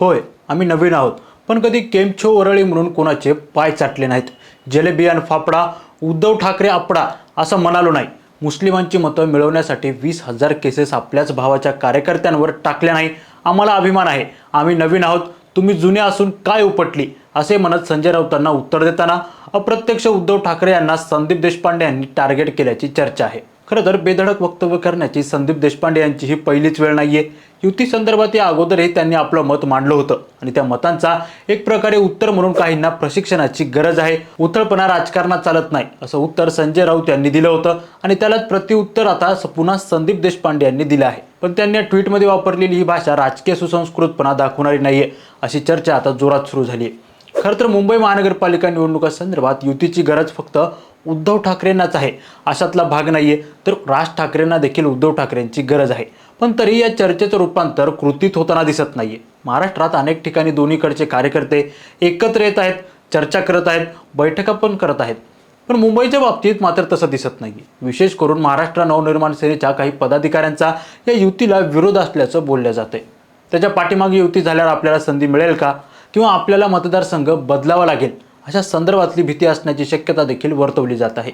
होय आम्ही नवीन आहोत. पण कधी केमछो वरळी म्हणून कोणाचे पाय चाटले नाहीत. जलेबियान फापडा उद्धव ठाकरे आपडा असं म्हणालो नाही. मुस्लिमांची मतं मिळवण्यासाठी वीस हजार केसेस आपल्याच भावाच्या कार्यकर्त्यांवर टाकल्या नाही. आम्हाला अभिमान आहे. आम्ही नवीन आहोत. तुम्ही जुने असून काय उपटली? असे म्हणत संजय राऊतांना उत्तर देताना अप्रत्यक्ष उद्धव ठाकरे यांना संदीप देशपांडे यांनी टार्गेट केल्याची चर्चा आहे. खरं तर बेधडक वक्तव्य करण्याची संदीप देशपांडे यांची ही पहिलीच वेळ नाहीये. युती संदर्भात या अगोदरही त्यांनी आपलं मत मांडलं होतं. आणि त्या मतांचा एक प्रकारे उत्तर म्हणून काहींना प्रशिक्षणाची गरज आहे. उथळपणा राजकारणात चालत नाही असं उत्तर संजय राऊत यांनी दिलं होतं. आणि त्यालाच प्रत्युत्तर आता स- पुन्हा संदीप देशपांडे यांनी दिलं आहे. पण त्यांनी या ट्विटमध्ये वापरलेली ही भाषा राजकीय सुसंस्कृतपणा दाखवणारी नाहीये अशी चर्चा आता जोरात सुरू झाली आहे खरं तर मुंबई महानगरपालिका निवडणुकांसंदर्भात युतीची गरज फक्त उद्धव ठाकरेंनाच आहे. अशातला भाग नाही आहे तर राज ठाकरेंना देखील उद्धव ठाकरेंची गरज आहे. पण तरी या चर्चेचं रूपांतर कृतीत होताना दिसत नाही आहे महाराष्ट्रात अनेक ठिकाणी दोन्हीकडचे कार्यकर्ते एकत्र येत आहेत चर्चा करत आहेत बैठका पण करत आहेत. पण मुंबईच्या बाबतीत मात्र तसं दिसत नाही विशेष करून महाराष्ट्र नवनिर्माण सेनेच्या काही पदाधिकाऱ्यांचा या युतीला विरोध असल्याचं बोललं जातंय. त्याच्या पाठीमागे युती झाल्यावर आपल्याला संधी मिळेल का? किंवा आपल्याला मतदारसंघ बदलावा लागेल? अशा संदर्भातली भीती असण्याची शक्यता देखील वर्तवली जात आहे.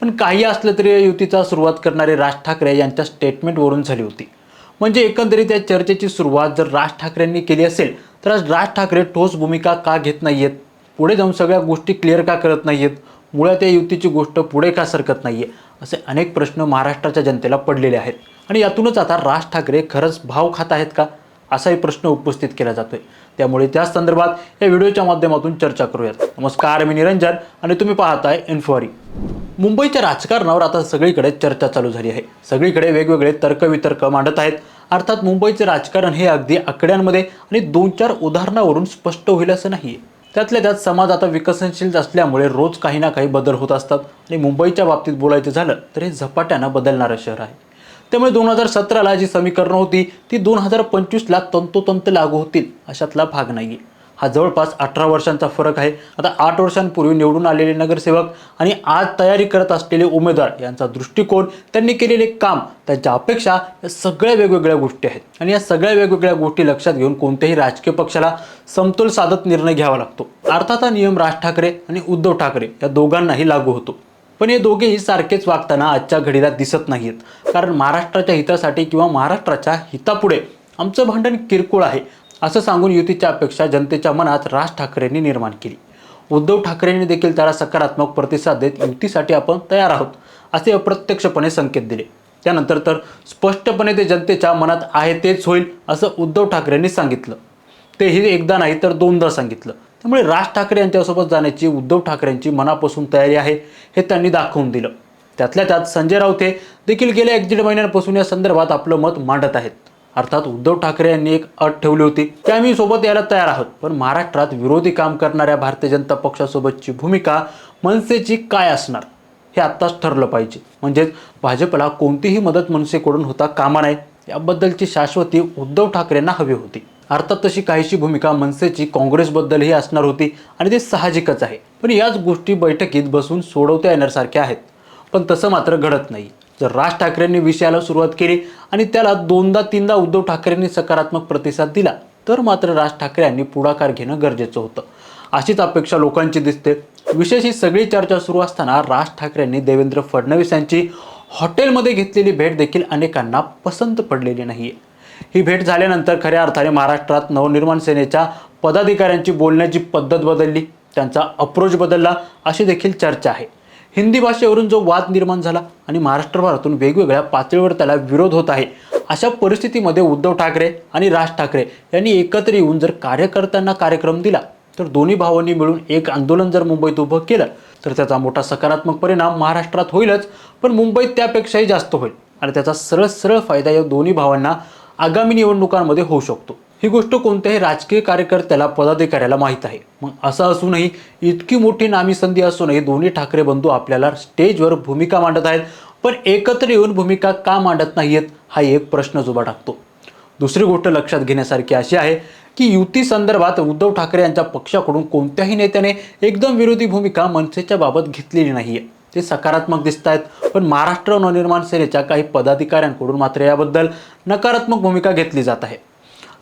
पण काही असलं तरी या युतीचा सुरुवात करणारे राज ठाकरे यांच्या स्टेटमेंटवरून झाली होती. म्हणजे एकंदरीत या चर्चेची सुरुवात जर राज ठाकरेंनी केली असेल तर आज राज ठाकरे ठोस भूमिका का घेत नाहीयेत? पुढे जाऊन सगळ्या गोष्टी क्लिअर का करत नाहीयेत? मुळात या युतीची गोष्ट पुढे का सरकत नाही आहे असे अनेक प्रश्न महाराष्ट्राच्या जनतेला पडलेले आहेत. आणि यातूनच आता राज ठाकरे खरंच भाव खात आहेत का? असाही प्रश्न उपस्थित केला जातोय. त्यामुळे त्या संदर्भात या व्हिडिओच्या माध्यमातून चर्चा करूयात. नमस्कार मी निरंजन आणि तुम्ही पाहताय इन्फॉरी मुंबईच्या राजकारणावर आता सगळीकडे चर्चा चालू झाली आहे. सगळीकडे वेगवेगळे तर्कवितर्क मांडत आहेत. अर्थात मुंबईचे राजकारण हे अगदी आकड्यांमध्ये आणि दोन चार उदाहरणावरून स्पष्ट होईल असं नाहीये. त्यातल्या त्यात समाज आता विकसनशील असल्यामुळे रोज काही ना काही बदल होत असतात. आणि मुंबईच्या बाबतीत बोलायचं झालं तर हे झपाट्यानं बदलणारं शहर आहे. त्यामुळे दोन हजार सतराला जी समीकरणं होती ती दोन हजार पंचवीसला तंतोतंत लागू होतील अशातला भाग नाही हा जवळपास अठरा वर्षांचा फरक आहे. आता आठ वर्षांपूर्वी निवडून आलेले नगरसेवक आणि आज तयारी करत असलेले उमेदवार यांचा दृष्टिकोन त्यांनी केलेले काम त्यांच्या अपेक्षा या सगळ्या वेगवेगळ्या गोष्टी आहेत. आणि या सगळ्या वेगवेगळ्या गोष्टी लक्षात घेऊन कोणत्याही राजकीय पक्षाला समतोल साधत निर्णय घ्यावा लागतो. अर्थात हा नियम राज ठाकरे आणि उद्धव ठाकरे या दोघांनाही लागू होतो. पण हे दोघेही सारखेच वागताना आजच्या घडीला दिसत नाहीत. कारण महाराष्ट्राच्या हितासाठी किंवा महाराष्ट्राच्या हितापुढे आमचं भांडण किरकोळ आहे असं सांगून युतीच्या अपेक्षा जनतेच्या मनात राज ठाकरेंनी निर्माण केली. उद्धव ठाकरेंनी देखील त्याला सकारात्मक प्रतिसाद देत युतीसाठी आपण तयार आहोत असे अप्रत्यक्षपणे संकेत दिले. त्यानंतर तर स्पष्टपणे ते जनतेच्या मनात आहे तेच होईल असं उद्धव ठाकरेंनी सांगितलं. तेही एकदा नाही तर दोनदा सांगितलं. त्यामुळे राज ठाकरे यांच्यासोबत जाण्याची उद्धव ठाकरेंची मनापासून तयारी आहे हे त्यांनी दाखवून दिलं. त्यातल्या त्यात संजय राऊत हे देखील गेल्या एक दीड महिन्यांपासून या संदर्भात आपलं मत मांडत आहेत. अर्थात उद्धव ठाकरे यांनी एक अट ठेवली होती. की आम्ही सोबत यायला तयार आहोत. पण महाराष्ट्रात विरोधी काम करणाऱ्या भारतीय जनता पक्षासोबतची भूमिका मनसेची काय असणार? हे आत्ताच ठरलं पाहिजे. म्हणजेच भाजपला कोणतीही मदत मनसेकडून होता कामा नये. याबद्दलची शाश्वती उद्धव ठाकरेंना हवी होती. अर्थात तशी काहीशी भूमिका मनसेची काँग्रेसबद्दलही असणार होती आणि ते साहजिकच आहे. पण याच गोष्टी बैठकीत बसून सोडवता येण्यासारख्या आहेत. पण तसं मात्र घडत नाही. जर राज ठाकरेंनी विषयाला सुरुवात केली आणि त्याला दोनदा तीनदा उद्धव ठाकरेंनी सकारात्मक प्रतिसाद दिला तर मात्र राज ठाकरे यांनी पुढाकार घेणं गरजेचं होतं. अशीच अपेक्षा लोकांची दिसते. विशेष ही सगळी चर्चा सुरू असताना राज ठाकरेंनी देवेंद्र फडणवीस यांची हॉटेलमध्ये घेतलेली भेट देखील अनेकांना पसंत पडलेली नाहीये. ही भेट झाल्यानंतर खऱ्या अर्थाने महाराष्ट्रात नवनिर्माण सेनेच्या पदाधिकाऱ्यांची बोलण्याची पद्धत बदलली. त्यांचा अप्रोच बदलला. अशी देखील चर्चा आहे. हिंदी भाषेवरून जो वाद निर्माण झाला आणि महाराष्ट्रभरातून वेगवेगळ्या पातळीवर त्याला विरोध होत आहे अशा परिस्थितीमध्ये उद्धव ठाकरे आणि राज ठाकरे यांनी एकत्र येऊन जर कार्यकर्त्यांना कार्यक्रम दिला तर दोन्ही भावांनी मिळून एक आंदोलन जर मुंबईत उभं केलं तर त्याचा मोठा सकारात्मक परिणाम महाराष्ट्रात होईलच पण मुंबईत त्यापेक्षाही जास्त होईल. आणि त्याचा सरळ सरळ फायदा या दोन्ही भावांना आगामी निवडणुकांमध्ये होऊ शकतो. ही गोष्ट कोणत्याही राजकीय कार्यकर्त्याला पदाधिकाऱ्याला माहीत आहे. मग असं असूनही इतकी मोठी नामी संधी असूनही दोन्ही ठाकरे बंधू आपल्याला स्टेजवर भूमिका मांडत आहेत. पण एकत्र येऊन भूमिका का मांडत नाहीयेत हा एक प्रश्न उभा टाकतो दुसरी गोष्ट लक्षात घेण्यासारखी अशी आहे की युती संदर्भात उद्धव ठाकरे यांच्या पक्षाकडून कोणत्याही नेत्याने एकदम विरोधी भूमिका मनसेच्या बाबत घेतलेली नाहीये. ते सकारात्मक दिसत आहेत पण महाराष्ट्र नवनिर्माण सेनेच्या काही पदाधिकाऱ्यांकडून मात्र याबद्दल नकारात्मक भूमिका घेतली जात आहे.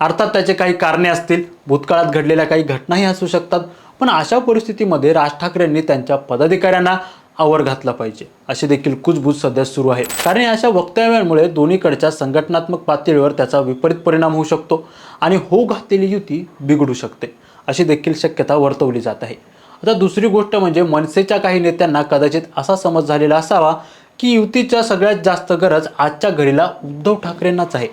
अर्थात त्याचे काही कारणे असतील. भूतकाळात घडलेल्या काही घटनाही असू शकतात. पण अशा परिस्थितीमध्ये राज ठाकरेंनी त्यांच्या पदाधिकाऱ्यांना आवर घातला पाहिजे. अशी देखील कुजबूज सध्या सुरू आहे. कारण अशा वक्तव्यांमुळे दोन्हीकडच्या संघटनात्मक पातळीवर त्याचा विपरीत परिणाम होऊ शकतो आणि हो घातलेली युती बिघडू शकते. अशी देखील शक्यता वर्तवली जात आहे. आता दुसरी गोष्ट म्हणजे मनसेच्या काही नेत्यांना कदाचित असा समज झालेला असावा की युतीच्या सगळ्यात जास्त गरज आजच्या घडीला उद्धव ठाकरेंनाच आहे.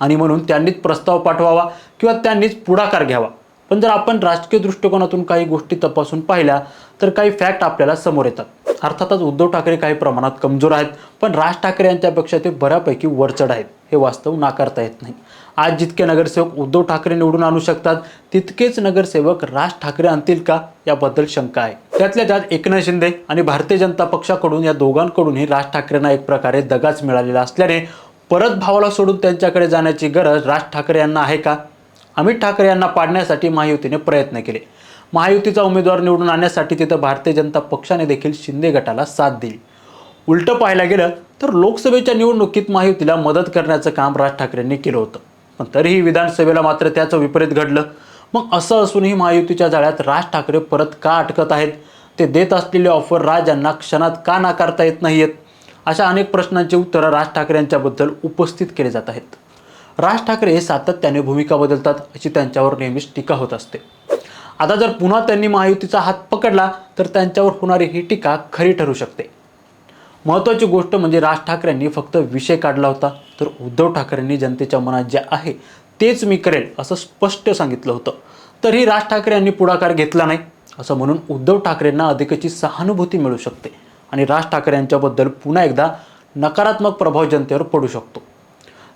आणि म्हणून त्यांनीच प्रस्ताव पाठवावा किंवा त्यांनीच पुढाकार घ्यावा. पण जर आपण राजकीय दृष्टिकोनातून काही गोष्टी तपासून पाहिल्या तर काही फॅक्ट आपल्याला समोर येतात. अर्थातच उद्धव ठाकरे काही प्रमाणात कमजोर आहेत पण राज ठाकरे यांच्यापेक्षा ते बऱ्यापैकी वरचढ आहेत हे वास्तव नाकारता येत नाही. आज जितके नगरसेवक उद्धव ठाकरे निवडून आणू शकतात तितकेच नगरसेवक राज ठाकरे आणतील का याबद्दल शंका आहे. त्यातल्या त्यात एकनाथ शिंदे आणि भारतीय जनता पक्षाकडून या दोघांकडूनही राज ठाकरेंना एक प्रकारे दगाच मिळालेला असल्याने परत भावाला सोडून त्यांच्याकडे जाण्याची गरज राज ठाकरे यांना आहे का? अमित ठाकरे यांना पाडण्यासाठी महायुतीने प्रयत्न केले. महायुतीचा उमेदवार निवडून आणण्यासाठी तिथं भारतीय जनता पक्षाने देखील शिंदे गटाला साथ दिली. उलटं पाहायला गेलं तर लोकसभेच्या निवडणुकीत महायुतीला मदत करण्याचं काम राज ठाकरेंनी केलं होतं. पण तरीही विधानसभेला मात्र त्याचं विपरीत घडलं. मग असं असूनही महायुतीच्या जाळ्यात राज ठाकरे परत का अटकत आहेत? ते देत असलेले ऑफर राज यांना क्षणात का नाकारता येत नाहीयेत? अशा अनेक प्रश्नांची उत्तरं राज ठाकरे यांच्याबद्दल उपस्थित केले जात आहेत. राज ठाकरे हे सातत्याने भूमिका बदलतात अशी त्यांच्यावर नेहमीच टीका होत असते. आता जर पुन्हा त्यांनी महायुतीचा हात पकडला तर त्यांच्यावर होणारी ही टीका खरी ठरू शकते. महत्त्वाची गोष्ट म्हणजे राज ठाकरेंनी फक्त विषय काढला होता तर उद्धव ठाकरेंनी जनतेच्या मनात जे आहे तेच मी करेल असं स्पष्ट सांगितलं होतं. तरी राज ठाकरे यांनी पुढाकार घेतला नाही असं म्हणून उद्धव ठाकरेंना अधिकची सहानुभूती मिळू शकते. आणि राज ठाकरे यांच्याबद्दल पुन्हा एकदा नकारात्मक प्रभाव जनतेवर पडू शकतो.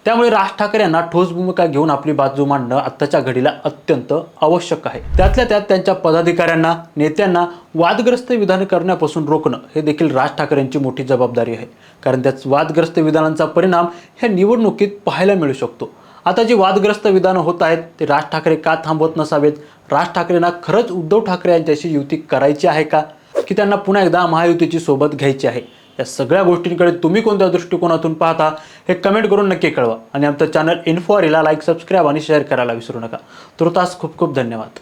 त्यामुळे राज ठाकरे यांना ठोस भूमिका घेऊन आपली बाजू मांडणं आत्ताच्या घडीला अत्यंत आवश्यक आहे. त्यातल्या त्यात त्यांच्या पदाधिकाऱ्यांना नेत्यांना वादग्रस्त विधान करण्यापासून रोखणं हे देखील राज ठाकरे यांची मोठी जबाबदारी आहे. कारण त्याच वादग्रस्त विधानांचा परिणाम ह्या निवडणुकीत पाहायला मिळू शकतो. आता जी वादग्रस्त विधानं होत आहेत ते राज ठाकरे का थांबवत नसावेत? राज ठाकरेंना खरंच उद्धव ठाकरे यांच्याशी युती करायची आहे का? की त्यांना पुन्हा एकदा महायुतीची सोबत घ्यायची आहे? या सगळ्या गोष्टींकडे तुम्ही कोणत्या दृष्टिकोनातून पाहता हे कमेंट करून नक्की कळवा. आणि आमचं चॅनल इन्फॉरीला लाईक सबस्क्राईब आणि शेअर करायला विसरू नका. तुर्तास खूप खूप धन्यवाद.